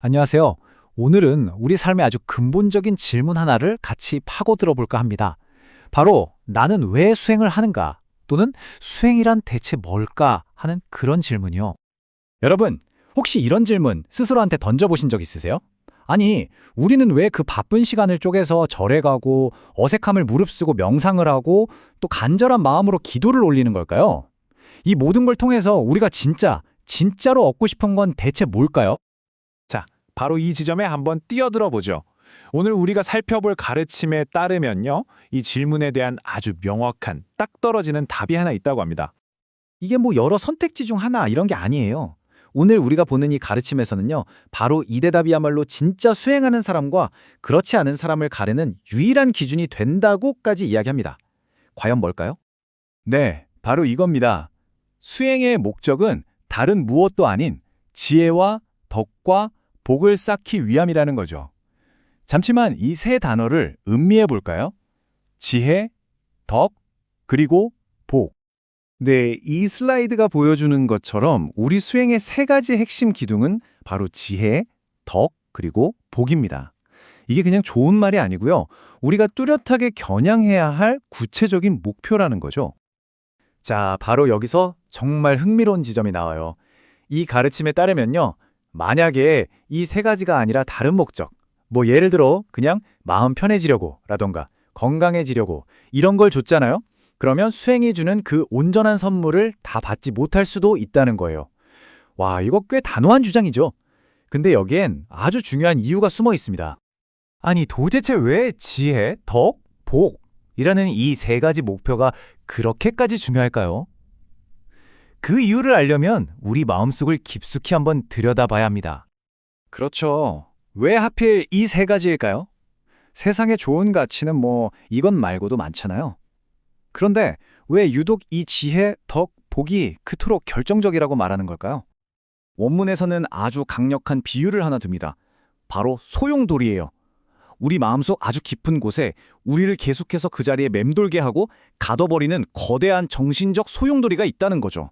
안녕하세요. 오늘은 우리 삶의 아주 근본적인 질문 하나를 같이 파고 들어 볼까 합니다. 바로 나는 왜 수행을 하는가 또는 수행이란 대체 뭘까 하는 그런 질문이요. 여러분, 혹시 이런 질문 스스로한테 던져보신 적 있으세요? 아니, 우리는 왜 그 바쁜 시간을 쪼개서 절에 가고 어색함을 무릅쓰고 명상을 하고 또 간절한 마음으로 기도를 올리는 걸까요? 이 모든 걸 통해서 우리가 진짜, 진짜로 얻고 싶은 건 대체 뭘까요? 바로 이 지점에 한번 뛰어들어 보죠. 오늘 우리가 살펴볼 가르침에 따르면요. 이 질문에 대한 아주 명확한 딱 떨어지는 답이 하나 있다고 합니다. 이게 뭐 여러 선택지 중 하나 이런 게 아니에요. 오늘 우리가 보는 이 가르침에서는요, 바로 이 대답이야말로 진짜 수행하는 사람과 그렇지 않은 사람을 가르는 유일한 기준이 된다고까지 이야기합니다. 과연 뭘까요? 네, 바로 이겁니다. 수행의 목적은 다른 무엇도 아닌 지혜와 덕과 복을 쌓기 위함이라는 거죠. 잠시만 이 세 단어를 음미해 볼까요? 지혜, 덕, 그리고 복. 네, 이 슬라이드가 보여주는 것처럼 우리 수행의 세 가지 핵심 기둥은 바로 지혜, 덕, 그리고 복입니다. 이게 그냥 좋은 말이 아니고요. 우리가 뚜렷하게 겨냥해야 할 구체적인 목표라는 거죠. 자, 바로 여기서 정말 흥미로운 지점이 나와요. 이 가르침에 따르면요, 만약에 이 세 가지가 아니라 다른 목적, 뭐 예를 들어 그냥 마음 편해지려고 라던가 건강해지려고 이런 걸 줬잖아요? 그러면 수행이 주는 그 온전한 선물을 다 받지 못할 수도 있다는 거예요. 와, 이거 꽤 단호한 주장이죠. 근데 여기엔 아주 중요한 이유가 숨어 있습니다. 아니, 도대체 왜 지혜, 덕, 복 이라는 이 세 가지 목표가 그렇게까지 중요할까요? 그 이유를 알려면 우리 마음속을 깊숙이 한번 들여다봐야 합니다. 그렇죠. 왜 하필 이 세 가지일까요? 세상에 좋은 가치는 뭐 이것 말고도 많잖아요. 그런데 왜 유독 이 지혜, 덕, 복이 그토록 결정적이라고 말하는 걸까요? 원문에서는 아주 강력한 비유를 하나 듭니다. 바로 소용돌이에요. 우리 마음속 아주 깊은 곳에 우리를 계속해서 그 자리에 맴돌게 하고 가둬버리는 거대한 정신적 소용돌이가 있다는 거죠.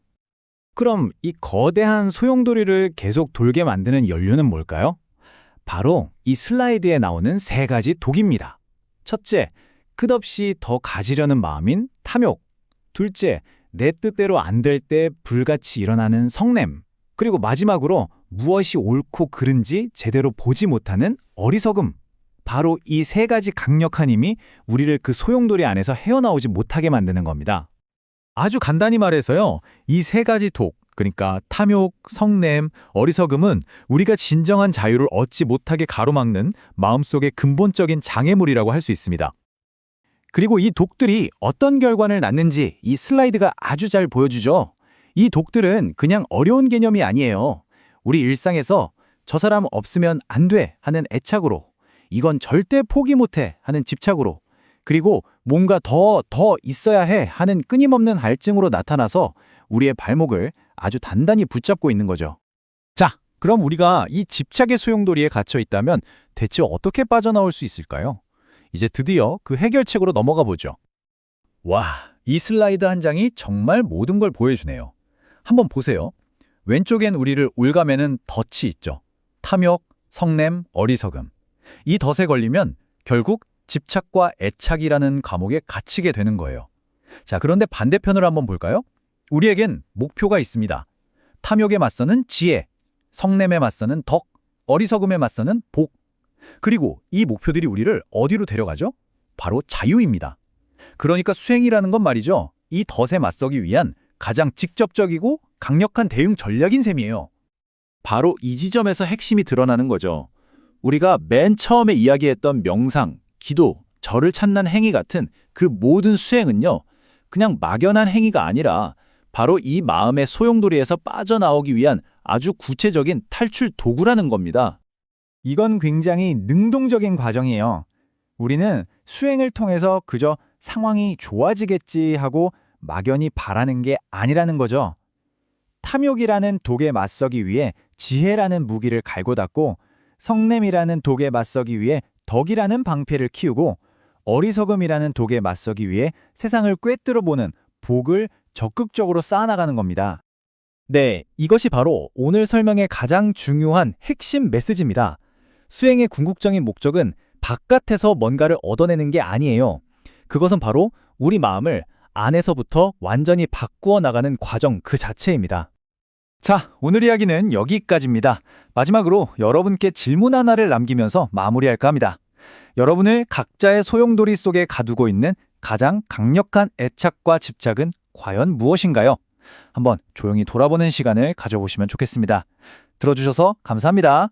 그럼 이 거대한 소용돌이를 계속 돌게 만드는 연료는 뭘까요? 바로 이 슬라이드에 나오는 세 가지 독입니다. 첫째, 끝없이 더 가지려는 마음인 탐욕. 둘째, 내 뜻대로 안 될 때 불같이 일어나는 성냄. 그리고 마지막으로 무엇이 옳고 그른지 제대로 보지 못하는 어리석음. 바로 이 세 가지 강력한 힘이 우리를 그 소용돌이 안에서 헤어나오지 못하게 만드는 겁니다. 아주 간단히 말해서요. 이 세 가지 독, 그러니까 탐욕, 성냄, 어리석음은 우리가 진정한 자유를 얻지 못하게 가로막는 마음속의 근본적인 장애물이라고 할 수 있습니다. 그리고 이 독들이 어떤 결과를 낳는지 이 슬라이드가 아주 잘 보여주죠. 이 독들은 그냥 어려운 개념이 아니에요. 우리 일상에서 저 사람 없으면 안 돼 하는 애착으로, 이건 절대 포기 못해 하는 집착으로, 그리고 뭔가 더, 더 있어야 해 하는 끊임없는 갈증으로 나타나서 우리의 발목을 아주 단단히 붙잡고 있는 거죠. 자, 그럼 우리가 이 집착의 소용돌이에 갇혀 있다면 대체 어떻게 빠져나올 수 있을까요? 이제 드디어 그 해결책으로 넘어가 보죠. 와, 이 슬라이드 한 장이 정말 모든 걸 보여주네요. 한번 보세요. 왼쪽엔 우리를 올가매는 덫이 있죠. 탐욕, 성냄, 어리석음. 이 덫에 걸리면 결국 집착과 애착이라는 감옥에 갇히게 되는 거예요. 자, 그런데 반대편으로 한번 볼까요? 우리에겐 목표가 있습니다. 탐욕에 맞서는 지혜, 성냄에 맞서는 덕, 어리석음에 맞서는 복. 그리고 이 목표들이 우리를 어디로 데려가죠? 바로 자유입니다. 그러니까 수행이라는 건 말이죠. 이 덫에 맞서기 위한 가장 직접적이고 강력한 대응 전략인 셈이에요. 바로 이 지점에서 핵심이 드러나는 거죠. 우리가 맨 처음에 이야기했던 명상, 기도, 절을 찾는 행위 같은 그 모든 수행은요. 그냥 막연한 행위가 아니라 바로 이 마음의 소용돌이에서 빠져나오기 위한 아주 구체적인 탈출 도구라는 겁니다. 이건 굉장히 능동적인 과정이에요. 우리는 수행을 통해서 그저 상황이 좋아지겠지 하고 막연히 바라는 게 아니라는 거죠. 탐욕이라는 독에 맞서기 위해 지혜라는 무기를 갈고 닦고 성냄이라는 독에 맞서기 위해 덕이라는 방패를 키우고 어리석음이라는 독에 맞서기 위해 세상을 꿰뚫어 보는 복을 적극적으로 쌓아나가는 겁니다. 네, 이것이 바로 오늘 설명의 가장 중요한 핵심 메시지입니다. 수행의 궁극적인 목적은 바깥에서 뭔가를 얻어내는 게 아니에요. 그것은 바로 우리 마음을 안에서부터 완전히 바꾸어 나가는 과정 그 자체입니다. 자, 오늘 이야기는 여기까지입니다. 마지막으로 여러분께 질문 하나를 남기면서 마무리할까 합니다. 여러분을 각자의 소용돌이 속에 가두고 있는 가장 강력한 애착과 집착은 과연 무엇인가요? 한번 조용히 돌아보는 시간을 가져보시면 좋겠습니다. 들어주셔서 감사합니다.